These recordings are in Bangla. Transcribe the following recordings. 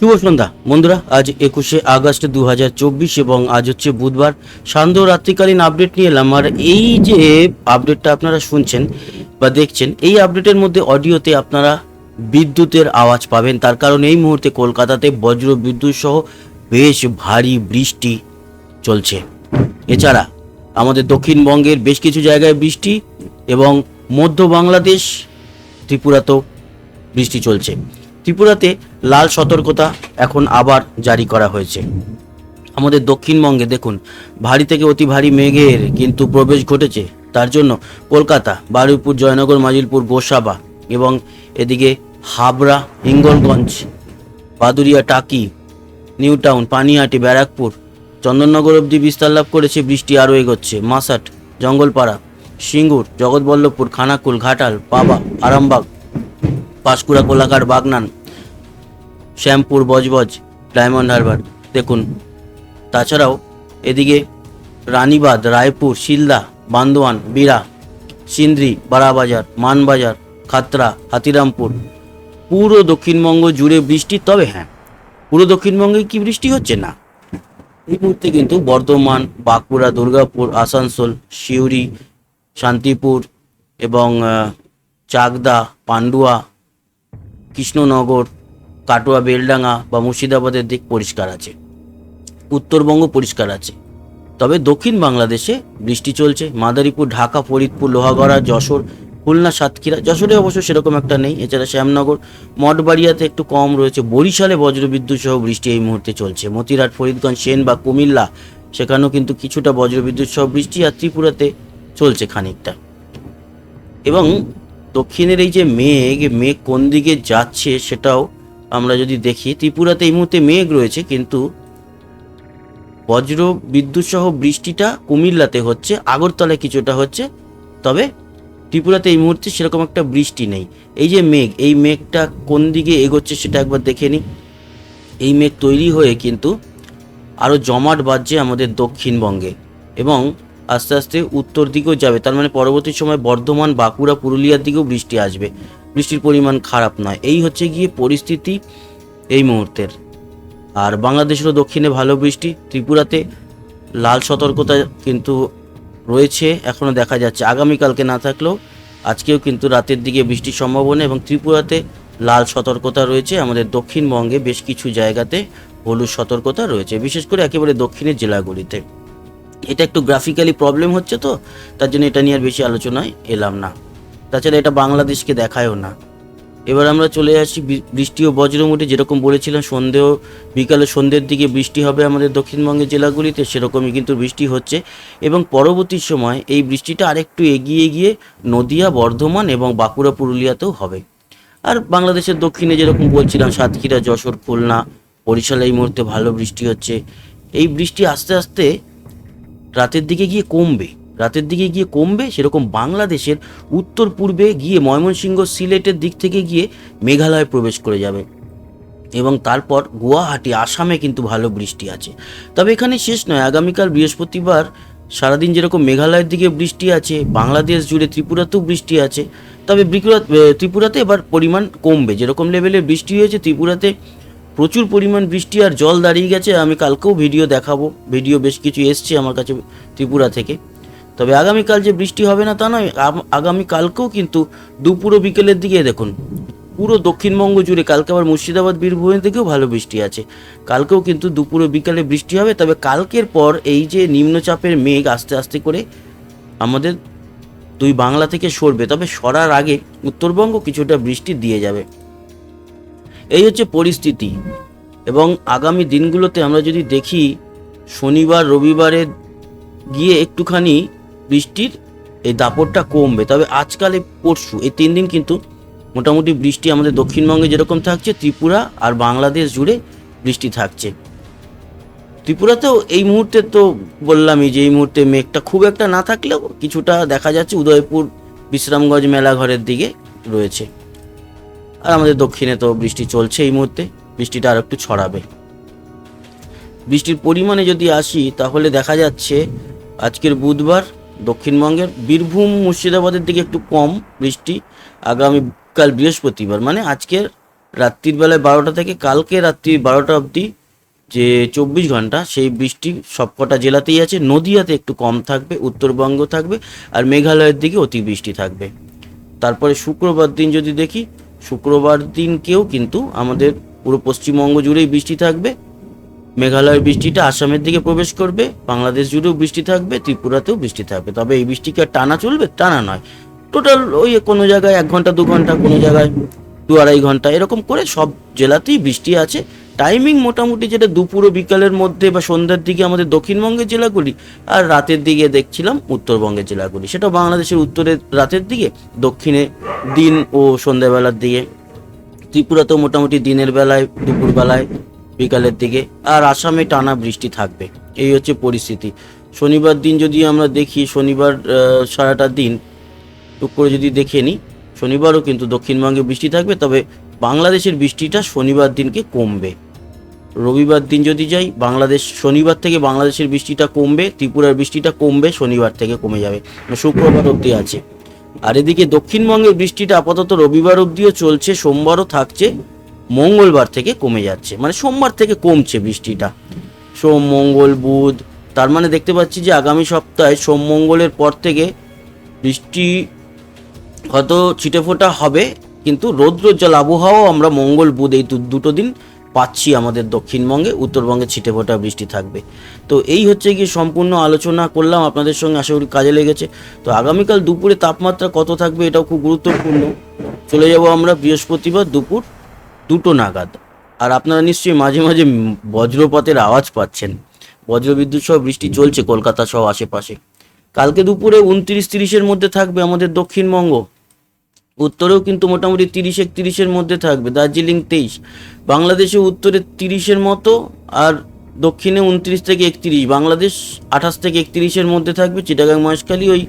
শুভ সন্ধ্যা। বন্ধুরা, আজ একুশে আগস্ট দু হাজার চব্বিশ এবং আজ হচ্ছে বুধবার। সান্ধ্য রাত্রিকালীন আপডেট নিয়ে এলাম। আর এই যে আপডেটটা আপনারা শুনছেন বা দেখছেন, এই আপডেটের মধ্যে অডিওতে আপনারা বিদ্যুতের আওয়াজ পাবেন। তার কারণ এই মুহূর্তে কলকাতাতে বজ্র বিদ্যুৎ সহ বেশ ভারী বৃষ্টি চলছে। এছাড়া আমাদের দক্ষিণবঙ্গের বেশ কিছু জায়গায় বৃষ্টি এবং মধ্য বাংলাদেশ ত্রিপুরাতেও বৃষ্টি চলছে। ত্রিপুরাতে লাল সতর্কতা এখন আবার জারি করা হয়েছে। আমাদের দক্ষিণবঙ্গে দেখুন, ভারী থেকে অতি ভারী মেঘের কিন্তু প্রবেশ ঘটেছে। তার জন্য কলকাতা, বারুইপুর, জয়নগর, মাজিলপুর, গোসাবা এবং এদিকে হাবড়া, হিঙ্গলগঞ্জ বাদুরিয়া টাকি নিউ টাউন পানিহাটি ব্যারাকপুর, চন্দননগর অবধি বিস্তার লাভ করেছে, বৃষ্টি আরও এগোচ্ছে। মাসাট জঙ্গলপাড়া, সিঙ্গুর, জগৎবল্লভপুর, খানাকুল, ঘাটাল, পাবা, আরামবাগ, পাঁশকুড়া, কোলাঘাট, বাগনান শ্যামপুর বজবজ ডায়মন্ড হারবার, দেখুন। তাছাড়াও এদিকে রানীবাঁধ, রায়পুর, শিলদা, বান্দোয়ান বিরা সিন্দ্রি বাড়াবাজার মানবাজার খাতরা হাতিরামপুর। পুরো দক্ষিণবঙ্গ জুড়ে বৃষ্টি, তবে হ্যাঁ পুরো দক্ষিণবঙ্গে কি বৃষ্টি হচ্ছে? না। এই মুহূর্তে কিন্তু বর্ধমান, বাঁকুড়া, দুর্গাপুর, আসানসোল, সিউড়ি, শান্তিপুর এবং চাকদা, পান্ডুয়া, কৃষ্ণনগর কাটোয়া, বেলডাঙ্গা বা মুর্শিদাবাদের দিক পরিষ্কার আছে। উত্তরবঙ্গ পরিষ্কার আছে। তবে দক্ষিণ বাংলাদেশে বৃষ্টি চলছে। মাদারীপুর, ঢাকা, ফরিদপুর, লোহাগড়া, যশোর, খুলনা, সাতক্ষীরা। যশোরে অবশ্য সেরকম একটা নেই। এছাড়া শ্যামনগর, মঠবাড়িয়াতে একটু কম রয়েছে। বরিশালে বজ্রবিদ্যুৎ সহ বৃষ্টি এই মুহূর্তে চলছে। মতিরাট ফরিদগঞ্জ, সেন বা কুমিল্লা, সেখানেও কিন্তু কিছুটা বজ্রবিদ্যুৎ সহ বৃষ্টি আর ত্রিপুরাতে চলছে খানিকটা। এবং দক্ষিণের এই যে মেঘ মেঘ কোন দিকে যাচ্ছে সেটাও আমরা যদি দেখি, ত্রিপুরাতে এই মুহূর্তে মেঘ রয়েছে, কিন্তু বজ্র বিদ্যুৎ সহ বৃষ্টিটা কুমিল্লাতে হচ্ছে, আগরতলায় কিছুটা হচ্ছে, তবে ত্রিপুরাতে এই মুহূর্তে সেরকম একটা বৃষ্টি নেই। এই যে মেঘ, এই মেঘটা কোন দিকে এগোচ্ছে সেটা একবার দেখে নিই। এই মেঘ তৈরি হয়ে কিন্তু আরও জমাট বাজছে আমাদের দক্ষিণবঙ্গে এবং আস্তে আস্তে উত্তর দিকেও যাবে। তার মানে পরবর্তী সময় বর্ধমান, বাঁকুড়া, পুরুলিয়ার দিকেও বৃষ্টি আসবে। বৃষ্টির পরিমাণ খারাপ নয়। এই হচ্ছে গিয়ে পরিস্থিতি এই মুহূর্তের। আর বাংলাদেশেরও দক্ষিণে ভালো বৃষ্টি, ত্রিপুরাতে লাল সতর্কতা কিন্তু রয়েছে এখনও দেখা যাচ্ছে। আগামীকালকে না থাকলেও আজকেও কিন্তু রাতের দিকে বৃষ্টির সম্ভাবনা এবং ত্রিপুরাতে লাল সতর্কতা রয়েছে। আমাদের দক্ষিণবঙ্গে বেশ কিছু জায়গাতে হলুদ সতর্কতা রয়েছে। বিশেষ করে একেবারে দক্ষিণের জেলাগুলিতে। এটা একটু গ্রাফিক্যালি প্রবলেম হচ্ছে তো, তার জন্য এটা নিয়ে আর বেশি আলোচনায় এলাম না। তাছাড়া এটা বাংলাদেশকে দেখায়ও না। এবার আমরা চলে আসি বৃষ্টি ও বজ্রমুটি যেরকম বলেছিলাম, সন্ধেও বিকালে সন্ধ্যের দিকে বৃষ্টি হবে আমাদের দক্ষিণবঙ্গের জেলাগুলিতে, সেরকমই কিন্তু বৃষ্টি হচ্ছে। এবং পরবর্তী সময় এই বৃষ্টিটা আরেকটু এগিয়ে গিয়ে নদিয়া, বর্ধমান এবং বাঁকুড়া, পুরুলিয়াতেও হবে। আর বাংলাদেশের দক্ষিণে যেরকম বলছিলাম, সাতক্ষীরা, যশোর, খুলনা, বরিশালে এই মুহূর্তে ভালো বৃষ্টি হচ্ছে। এই বৃষ্টি আস্তে আস্তে রাতের দিকে গিয়ে কমবে। রাতের দিকে গিয়ে কমবে, সেরকম বাংলাদেশের উত্তর পূর্বে গিয়ে ময়মনসিংহ সিলেটের দিক থেকে গিয়ে মেঘালয়ে প্রবেশ করে যাবে। এবং তারপর গুয়াহাটি, আসামে কিন্তু ভালো বৃষ্টি আছে। তবে এখানে শেষ নয়, আগামীকাল বৃহস্পতিবার সারাদিন যেরকম মেঘালয়ের দিকে বৃষ্টি আছে, বাংলাদেশ জুড়ে ত্রিপুরাতেও বৃষ্টি আছে, তবে ত্রিপুরা ত্রিপুরাতে এবার পরিমাণ কমবে। যেরকম লেভেলে বৃষ্টি হয়েছে, ত্রিপুরাতে প্রচুর পরিমাণ বৃষ্টি আর জল দাঁড়িয়ে গেছে, আমি কালকেও ভিডিও দেখাবো। ভিডিও বেশ কিছু এসছে আমার কাছে ত্রিপুরা থেকে। তবে আগামীকাল যে বৃষ্টি হবে না তা নয় আগামীকালকেও কিন্তু দুপুর বিকেলের দিকে দেখুন, পুরো দক্ষিণবঙ্গ জুড়ে কালকে আবার মুর্শিদাবাদ বীরভূমের দিকেও ভালো বৃষ্টি আছে। কালকেও কিন্তু দুপুর বিকালে বৃষ্টি হবে, তবে কালকের পর এই যে নিম্নচাপের মেঘ আস্তে আস্তে করে আমাদের দুই বাংলা থেকে সরবে, তবে সরার আগে উত্তরবঙ্গ কিছুটা বৃষ্টি দিয়ে যাবে। এই হচ্ছে পরিস্থিতি। এবং আগামী দিনগুলোতে আমরা যদি দেখি, শনিবার, রবিবারে গিয়ে একটুখানি বৃষ্টির এই দাপটটা কমবে। তবে আজকালে পরশু, এই তিন দিন কিন্তু মোটামুটি বৃষ্টি আমাদের দক্ষিণবঙ্গে যেরকম থাকছে, ত্রিপুরা আর বাংলাদেশ জুড়ে বৃষ্টি থাকছে। ত্রিপুরাতেও এই মুহূর্তে তো বললামই যে এই মুহূর্তে মেঘটা খুব একটা না থাকলেও কিছুটা দেখা যাচ্ছে, উদয়পুর, বিশ্রামগঞ্জ মেলাঘরের দিকে রয়েছে। আর আমাদের দক্ষিণে তো বৃষ্টি চলছে এই মুহূর্তে, বৃষ্টিটা আর একটু ছড়াবে। বৃষ্টির পরিমাণে যদি আসি, তাহলে দেখা যাচ্ছে আজকের বুধবার দক্ষিণবঙ্গের বীরভূম মুর্শিদাবাদের দিকে একটু কম বৃষ্টি আগামীকাল বৃহস্পতিবার মানে আজকের রাত্রির বেলায় বারোটা থেকে কালকে রাত্রি বারোটা অবধি যে চব্বিশ ঘণ্টা, সেই বৃষ্টি সবকটা জেলাতেই আছে। নদিয়াতে একটু কম থাকবে, উত্তরবঙ্গ থাকবে, আর মেঘালয়ের দিকে অতি বৃষ্টি থাকবে। তারপরে শুক্রবার দিন যদি দেখি শুক্রবার দিনকেও কিন্তু আমাদের পুরো পশ্চিমবঙ্গ জুড়েই বৃষ্টি থাকবে। মেঘালয়ের বৃষ্টিটা আসামের দিকে প্রবেশ করবে, বাংলাদেশ জুড়েও বৃষ্টি থাকবে, ত্রিপুরাতেও বৃষ্টি থাকবে। তবে এই বৃষ্টি কি টানা চলবে? টানা নয়। টোটাল ওই কোনো জায়গায় এক ঘণ্টা, দু ঘণ্টা, কোনো জায়গায় দু আড়াই ঘণ্টা, এরকম করে সব জেলাতেই বৃষ্টি আছে। টাইমিং মোটামুটি যেটা দুপুর ও বিকালের মধ্যে বা সন্ধ্যার দিকে আমাদের দক্ষিণবঙ্গের জেলাগুলি আর রাতের দিকে দেখছিলাম উত্তরবঙ্গের জেলাগুলি। সেটা বাংলাদেশের উত্তরের রাতের দিকে, দক্ষিণে দিন ও সন্ধ্যাবেলার দিকে। ত্রিপুরাতেও মোটামুটি দিনের বেলায়, দুপুর বেলায়, বিকালের দিকে আর আসামে টানা বৃষ্টি থাকবে। এই হচ্ছে পরিস্থিতি। শনিবার দিন যদি আমরা দেখি, শনিবার সারাটা দিন টুক করে যদি দেখে নিই, শনিবারও কিন্তু দক্ষিণবঙ্গে বৃষ্টি থাকবে, তবে বাংলাদেশের বৃষ্টিটা শনিবার দিনকে কমবে। রবিবার দিন যদি যাই, বাংলাদেশ শনিবার থেকে বাংলাদেশের বৃষ্টিটা কমবে, ত্রিপুরার বৃষ্টিটা কমবে, শনিবার থেকে কমে যাবে। মানে শুক্রবার অবধি আছে। আর এদিকে দক্ষিণবঙ্গের বৃষ্টিটা আপাতত রবিবার অবধিও চলছে, সোমবারও থাকছে, মঙ্গলবার থেকে কমে যাচ্ছে। মানে সোমবার থেকে কমছে বৃষ্টিটা। সোম, মঙ্গল, বুধ, তার মানে দেখতে পাচ্ছি যে আগামী সপ্তাহে সোম, মঙ্গলের পর থেকে বৃষ্টি হয়তো ছিটেফোঁটা হবে, কিন্তু রৌদ্রোজ্জ্বল আবহাওয়াও আমরা মঙ্গল, বুধ এই দুটো দিন পাচ্ছি আমাদের দক্ষিণবঙ্গে, উত্তরবঙ্গে ছিটেফোঁটা বৃষ্টি থাকবে। তো এই হচ্ছে কি সম্পূর্ণ আলোচনা করলাম, আপনাদের সঙ্গে আশা করি কাজে লেগেছে। তো আগামীকাল দুপুরে তাপমাত্রা কত থাকবে এটাও খুব গুরুত্বপূর্ণ। চলে যাব আমরা বৃহস্পতিবার দুপুর দুটো নাগাদ। আর আপনারা নিশ্চয়ই মাঝে মাঝে বজ্রপাতের আওয়াজ পাচ্ছেন। বজ্রবিদ্যুৎ সহ বৃষ্টি চলছে কলকাতা সহ আশেপাশে। কালকে দুপুরে উনত্রিশ তিরিশের মধ্যে থাকবে আমাদের দক্ষিণবঙ্গ। উত্তরেও কিন্তু মোটামুটি তিরিশ, একত্রিশের মধ্যে থাকবে, দার্জিলিং তেইশ। বাংলাদেশে উত্তরে তিরিশের মতো আর দক্ষিণে উনত্রিশ থেকে একত্রিশ। বাংলাদেশ আঠাশ থেকে একত্রিশের মধ্যে থাকবে, চিটাগাং, মহেশখালী ওই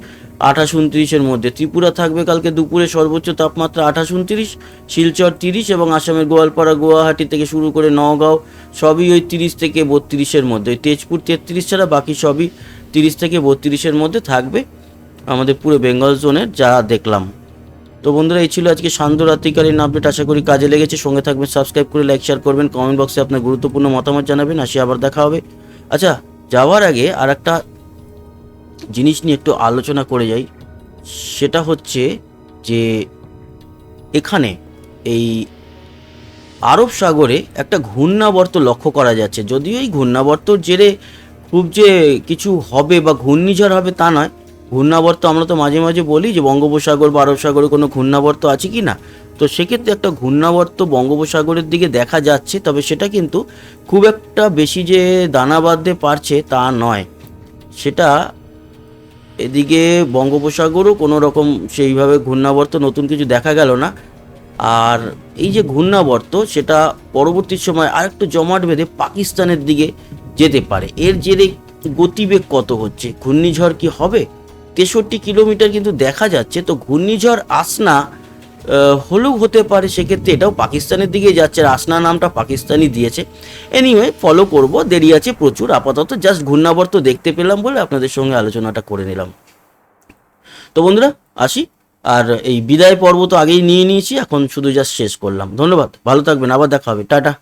আঠাশ, উনত্রিশের মধ্যে। ত্রিপুরা থাকবে কালকে দুপুরে সর্বোচ্চ তাপমাত্রা আঠাশ, উনত্রিশ, শিলচর তিরিশ এবং আসামের গোয়ালপাড়া, গুয়াহাটি থেকে শুরু করে নওগাঁও সবই ওই তিরিশ থেকে বত্রিশের মধ্যে। ওই তেজপুর তেত্রিশ ছাড়া বাকি সবই তিরিশ থেকে বত্রিশের মধ্যে থাকবে। আমাদের পুরো বেঙ্গল জোনের যা দেখলাম। তো বন্ধুরা, এই ছিল আজকে শান্ত রাত্রিকালীন আপডেট আশা করি কাজে লেগেছে। সঙ্গে থাকবেন সাবস্ক্রাইব করে লাইক শেয়ার করবেন। কমেন্ট বক্সে আপনার গুরুত্বপূর্ণ মতামত জানাবেন। আসি আবার দেখা হবে। আচ্ছা যাওয়ার আগে আর একটা জিনিস নিয়ে একটু আলোচনা করে যাই। সেটা হচ্ছে যে এখানে এই আরব সাগরে একটা ঘূর্ণাবর্ত লক্ষ্য করা যাচ্ছে। যদিও এই ঘূর্ণাবর্তর জেরে খুব যে কিছু হবে বা ঘূর্ণিঝড় হবে তা নয় ঘূর্ণাবর্ত আমরা তো মাঝে মাঝে বলি যে বঙ্গোপসাগর বা আরব সাগরে কোনো ঘূর্ণাবর্ত আছে কি না? তো সেক্ষেত্রে একটা ঘূর্ণাবর্ত বঙ্গোপসাগরের দিকে দেখা যাচ্ছে, তবে সেটা কিন্তু খুব একটা বেশি যে দানা বাঁধতে পারছে তা নয়। সেটা এদিকে বঙ্গোপসাগরও কোনো রকম সেইভাবে ঘূর্ণাবর্ত নতুন কিছু দেখা গেল না। আর এই যে ঘূর্ণাবর্ত, সেটা পরবর্তী সময় আরেকটু জমাট বেঁধে পাকিস্তানের দিকে যেতে পারে। এর জেরে গতিবেগ কত হচ্ছে? ঘূর্ণিঝড় কি হবে? তেষট্টি কিলোমিটার কিন্তু দেখা যাচ্ছে। তো ঘূর্ণিঝড় আসনা হলেও হতে পারে, সেক্ষেত্রে এটাও পাকিস্তানের দিকে যাচ্ছে আসনা নামটা পাকিস্তানি দিয়েছে। এনিওয়ে ফলো করব, দেরি আছে প্রচুর, আপাতত জাস্ট ঘূর্ণাবর্ত দেখতে পেলাম বলে আপনাদের সঙ্গে আলোচনাটা করে নিলাম। তো বন্ধুরা, আসি, আর এই বিদায় পর্ব তো আগেই নিয়ে নিয়েছি, এখন শুধু জাস্ট শেষ করলাম। ধন্যবাদ, ভালো থাকবেন, আবার দেখা হবে, টাটা।